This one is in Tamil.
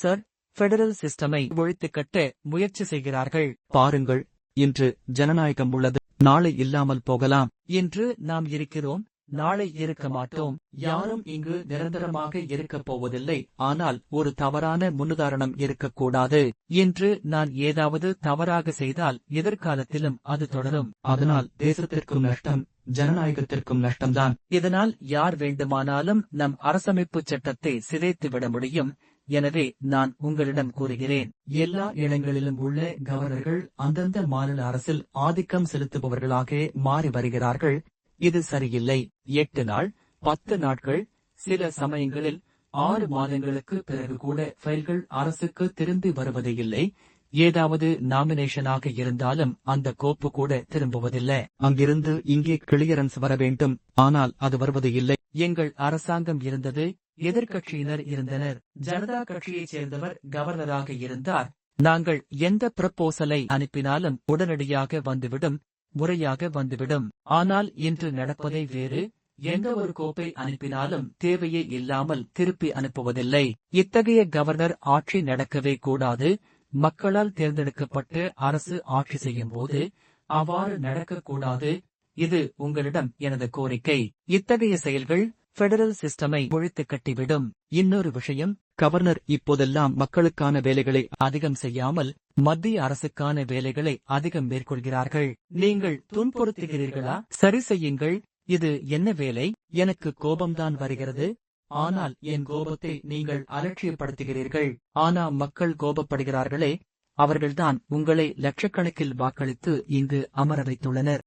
சார் பெடரல் சிஸ்டமை ஒழித்து கட்ட முயற்சி செய்கிறார்கள். பாருங்கள் இன்று ஜனநாயகம் உள்ளது. நாளை இல்லாமல் போகலாம். இன்று நாம் இருக்கிறோம் நாளை இருக்க மாட்டோம். யாரும் இங்கு நிரந்தரமாக இருக்கப் போவதில்லை. ஆனால் ஒரு தவறான முன்னுதாரணம் இருக்கக்கூடாது. இன்று நான் ஏதாவது தவறாக செய்தால் எதிர்காலத்திலும் அது தொடரும். அதனால் தேசத்திற்கும் நஷ்டம். ஜனநாயகத்திற்கும் நஷ்டம்தான். இதனால் யார் வேண்டுமானாலும் நம் அரசமைப்பு சட்டத்தை சிதைத்துவிட முடியும். எனவே நான் உங்களிடம் கூறுகிறேன். எல்லா இடங்களிலும் உள்ள கவர்னர்கள் அந்தந்த மாநில அரசில் ஆதிக்கம் செலுத்துபவர்களாக மாறி வருகிறார்கள். இது சரியில்லை. எட்டு நாள் பத்து நாட்கள் சில சமயங்களில் ஆறு மாதங்களுக்கு பிறகு கூட ஃபைல்கள் அரசுக்கு திரும்பி வருவதே இல்லை. ஏதாவது நாமினேஷனாக இருந்தாலும் அந்த கோப்பு கூட திரும்புவதில்லை. அங்கிருந்து இங்கே கிளியரன்ஸ் வர வேண்டும் ஆனால் அது வருவது இல்லை. எங்கள் அரசாங்கம் இருந்தது எதிர்கட்சியினர் இருந்தனர் ஜனதா கட்சியைச் சேர்ந்தவர் கவர்னராக இருந்தார். நாங்கள் எந்த ப்ரப்போசலை அனுப்பினாலும் உடனடியாக வந்துவிடும் முறையாக வந்துவிடும். ஆனால் இன்று நடப்பதை வேறு எந்த ஒரு கோப்பை அனுப்பினாலும் தேவையே இல்லாமல் திருப்பி அனுப்புவதில்லை. இத்தகைய கவர்னர் ஆட்சி நடக்கவே கூடாது மக்களால் தேர்ந்தெடுக்கப்பட்டு அரசு ஆட்சி செய்யும் போது அவ்வாறு நடக்கக்கூடாது. இது உங்களிடம் எனது கோரிக்கை. இத்தகைய செயல்கள் பெடரல் சிஸ்டமை ஒழித்து கட்டிவிடும். இன்னொரு விஷயம் கவர்னர் இப்போதெல்லாம் மக்களுக்கான வேலைகளை அதிகம் செய்யாமல் மத்திய அரசுக்கான வேலைகளை அதிகம் மேற்கொள்கிறார்கள். நீங்கள் துன்புறுத்துகிறீர்களா? சரி செய்யுங்கள். இது என்ன வேலை? எனக்கு கோபம்தான் வருகிறது. ஆனால் என் கோபத்தை நீங்கள் அலட்சியப்படுத்துகிறீர்கள். ஆனா மக்கள் கோபப்படுகிறார்களே அவர்கள்தான் உங்களை லட்சக்கணக்கில் வாக்களித்து இங்கு அமர வைத்துள்ளனர்.